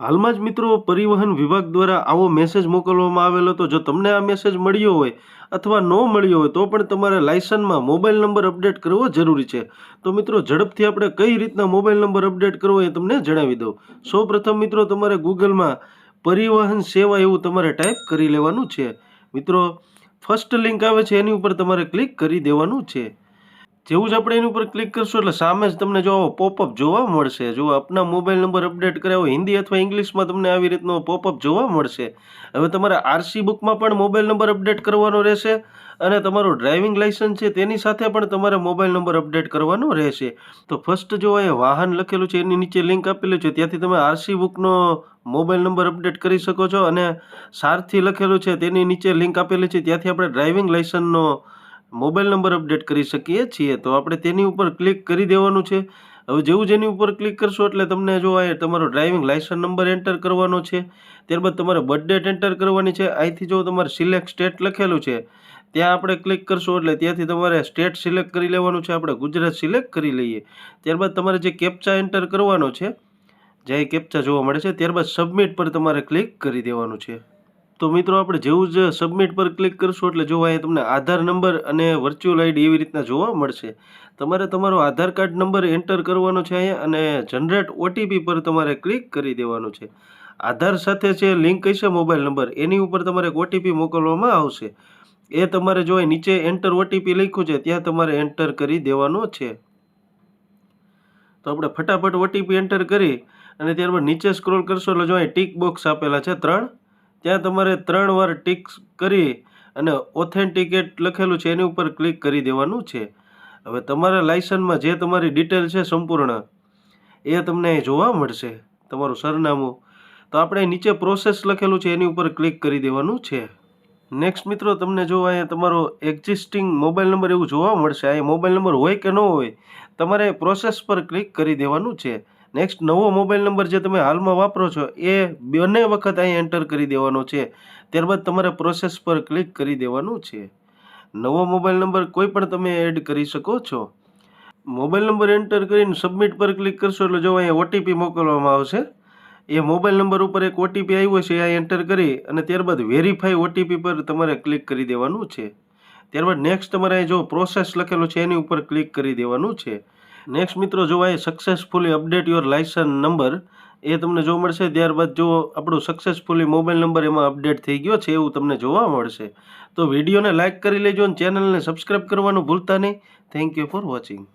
હાલમાં જ મિત્રો પરિવહન વિભાગ દ્વારા આવો મેસેજ મોકલવામાં આવેલો હતો જો તમને આ મેસેજ મળ્યો હોય અથવા ન મળ્યો હોય તો પણ તમારે લાયસન્સમાં મોબાઈલ નંબર અપડેટ કરવો જરૂરી છે. તો મિત્રો ઝડપથી આપણે કઈ રીતના મોબાઈલ નંબર અપડેટ કરવો એ તમને જણાવી દઉં. સૌપ્રથમ મિત્રો તમારે ગૂગલમાં પરિવહન સેવા એવું તમારે ટાઈપ કરી લેવાનું છે. મિત્રો ફર્સ્ટ લિંક આવે છે એની ઉપર તમારે ક્લિક કરી દેવાનું છે. જેવું જ આપણે એની ઉપર ક્લિક કરશું એટલે સામે જ તમને જો પોપઅપ જોવા મળશે. જો આપના મોબાઈલ નંબર અપડેટ હોય, હિન્દી અથવા ઇંગ્લિશમાં તમને આવી રીતનો પોપઅપ જોવા મળશે. હવે તમારે આરસી બુકમાં પણ મોબાઈલ નંબર અપડેટ કરવાનો રહેશે અને તમારું ડ્રાઇવિંગ લાઇસન્સ છે તેની સાથે પણ તમારે મોબાઈલ નંબર અપડેટ કરવાનો રહેશે. તો ફર્સ્ટ જો એ વાહન લખેલું છે, એની નીચે લિંક આપેલી છે, ત્યાંથી તમે આરસી બુકનો મોબાઈલ નંબર અપડેટ કરી શકો છો અને સારથી લખેલું છે, તેની નીચે લિંક આપેલી છે, ત્યાંથી આપણે ડ્રાઇવિંગ લાઇસન્સનો મોબાઈલ નંબર અપડેટ કરી શકીએ છીએ, તો આપણે તેની ઉપર ક્લિક કરી દેવાનું છે. હવે જેવું જેની ઉપર ક્લિક કરશો એટલે તમને જો આ તમારો ડ્રાઇવિંગ લાઇસન્સ નંબર એન્ટર કરવાનો છે, ત્યારબાદ તમારે બર્થ ડેટ એન્ટર કરવાની છે, અહીંથી જો તમારે સિલેક્ટ સ્ટેટ લખેલું છે, ત્યાં આપણે ક્લિક કરશો એટલે ત્યાંથી તમારે સ્ટેટ સિલેક્ટ કરી લેવાનું છે, આપણે ગુજરાત સિલેક્ટ કરી લઈએ. ત્યારબાદ તમારે જે કેપ્ચા એન્ટર કરવાનો છે, જ્યાં કેપ્ચા જોવા મળે છે, ત્યારબાદ સબમિટ પર તમારે ક્લિક કરી દેવાનું છે. તો મિત્રો આપણે જેવું જ સબમિટ પર ક્લિક કરશો એટલે જોવા અહીંયા તમને આધાર નંબર અને વર્ચ્યુઅલ આઈડી એવી રીતના જોવા મળશે. તમારે તમારો આધાર કાર્ડ નંબર એન્ટર કરવાનો છે અહીંયા અને જનરેટ ઓટીપી પર તમારે ક્લિક કરી દેવાનું છે. આધાર સાથે જે લિંક હશે મોબાઈલ નંબર એની ઉપર તમારે એક ઓટીપી મોકલવામાં આવશે. એ તમારે જો નીચે એન્ટર ઓટીપી લખ્યું છે, ત્યાં તમારે એન્ટર કરી દેવાનો છે. તો આપણે ફટાફટ ઓટીપી એન્ટર કરી અને ત્યારબાદ નીચે સ્ક્રોલ કરશો એટલે જો અહીં ટીક બોક્સ આપેલા છે ત્રણ ત્યાં તમારે ત્રણ વાર ટીક કરી અને ઓથેન્ટિકેટ લખેલું છે, એની ઉપર ક્લિક કરી દેવાનું છે. હવે તમારા લાયસન્સમાં જે તમારી ડિટેલ છે સંપૂર્ણ, એ તમને જોવા મળશે, તમારું સરનામું. તો આપણે નીચે પ્રોસેસ લખેલું છે, એની ઉપર ક્લિક કરી દેવાનું છે. નેક્સ્ટ મિત્રો, તમને જો અહીંયા તમારો એક્ઝિસ્ટિંગ મોબાઈલ નંબર એવું જોવા મળશે અહીંયા મોબાઈલ નંબર હોય કે ન હોય, તમારે પ્રોસેસ પર ક્લિક કરી દેવાનું છે. નેક્સ્ટ નવો મોબાઈલ નંબર જે તમે હાલમાં વાપરો છો, એ બંને વખત અહીં એન્ટર કરી દેવાનો છે. ત્યારબાદ તમારે પ્રોસેસ પર ક્લિક કરી દેવાનું છે. નવો મોબાઈલ નંબર કોઈ પણ તમે એડ કરી શકો છો. મોબાઈલ નંબર એન્ટર કરીને સબમિટ પર ક્લિક કરશો એટલે જો અહીંયા ઓટીપી મોકલવામાં આવશે. એ મોબાઈલ નંબર ઉપર એક ઓટીપી આવ્યો છે, એ એન્ટર કરી અને ત્યારબાદ વેરીફાઈ ઓટીપી પર તમારે ક્લિક કરી દેવાનું છે. ત્યારબાદ નેક્સ્ટ તમારે જો પ્રોસેસ લખેલો છે, એની ઉપર ક્લિક કરી દેવાનું છે. નેક્સ્ટ મિત્રો, જો અહીં successfully update your licence number એ તમને જોવા મળશે. ત્યારબાદ જો આપણો સક્સેસફુલી મોબાઈલ નંબર એમાં અપડેટ થઈ ગયો છે, એવું તમને જોવા મળશે. તો વિડીયોને લાઇક કરી લેજો અને ચેનલને સબસ્ક્રાઈબ કરવાનું ભૂલતા નહીં. Thank you for watching